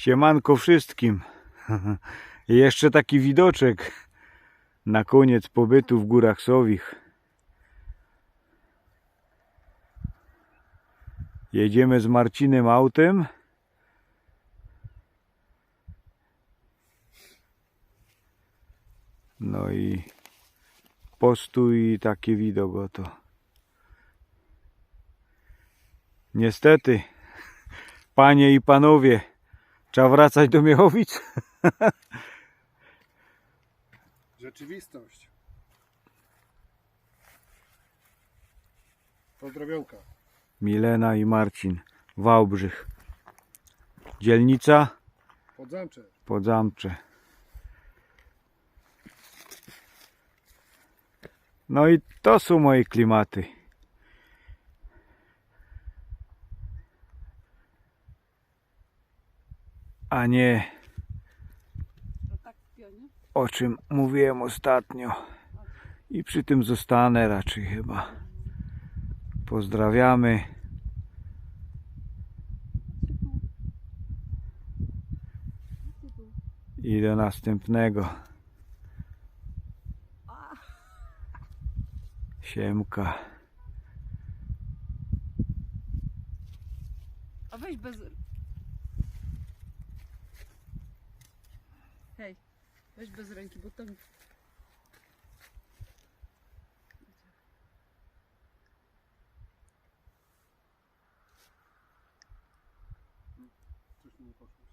Siemanko wszystkim. Jeszcze taki widoczek na koniec pobytu w Górach Sowich. Jedziemy z Marcinem autem. No i postój i taki widok oto. Niestety, panie i panowie, trzeba wracać do Miechowic. Rzeczywistość. Pozdrowionka. Milena i Marcin, Wałbrzych. Dzielnica Podzamcze. Podzamcze. No i to są moje klimaty. A nie tak pionie? o czym mówiłem ostatnio. I przy tym zostanę raczej chyba. Pozdrawiamy. I do następnego. Siemka. A weź bez... Hej, weź bez ręki, bo tam... Coś mi nie poszło.